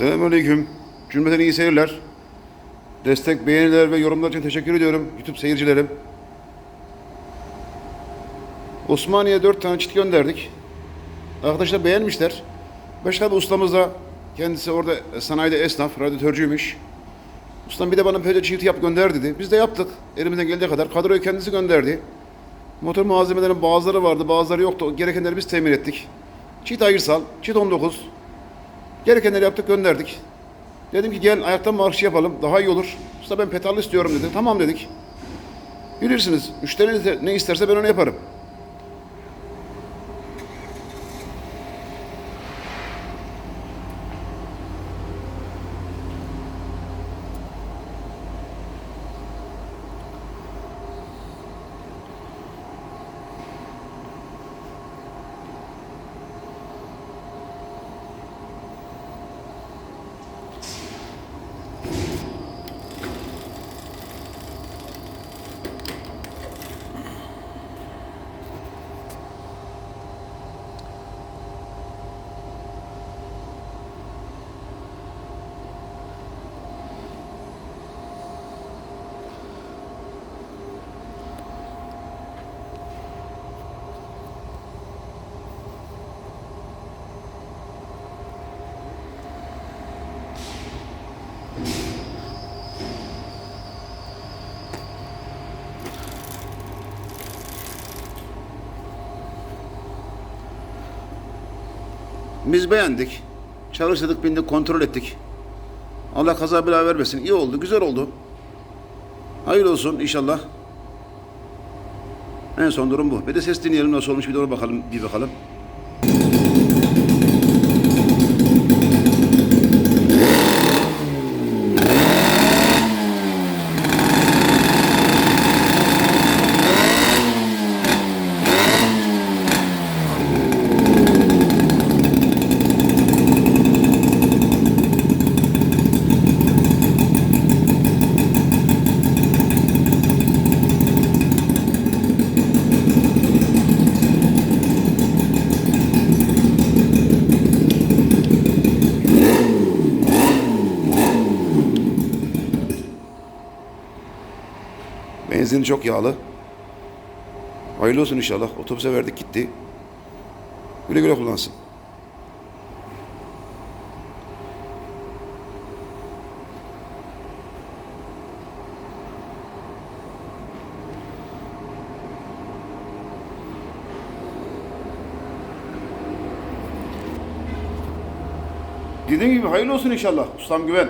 Selamünaleyküm. Cümleten iyi seyirler. Destek, beğeniler ve yorumlar için teşekkür ediyorum YouTube seyircilerim. Osmaniye 4 tane çit gönderdik. Arkadaşlar beğenmişler. Başka bir ustamız da kendisi orada sanayide esnaf, radyatörcüymüş. Ustam bir de bana böyle çift yap gönder dedi. Biz de yaptık. Elimizden geldiği kadar. Kadroyu kendisi gönderdi. Motor malzemelerinin bazıları vardı, bazıları yoktu. Gerekenleri biz temin ettik. Çift ayırsal, çift 19. Gerekenleri yaptık, gönderdik. Dedim ki gel ayaktan marşı yapalım, daha iyi olur. Usta ben petarlı istiyorum dedi. Tamam dedik. Bilirsiniz, müşteri ne isterse ben onu yaparım. Biz beğendik. Çalıştırdık, bindik, kontrol ettik. Allah kaza bela vermesin. İyi oldu, güzel oldu. Hayırlı olsun inşallah. En son durum bu. Bir de ses dinleyelim nasıl olmuş bir de ona bakalım, bir bakalım. Benzin çok yağlı. Hayırlı olsun inşallah. Otobüse verdik gitti. Güle güle kullansın. Dediğim gibi hayırlı olsun inşallah. Ustam güven.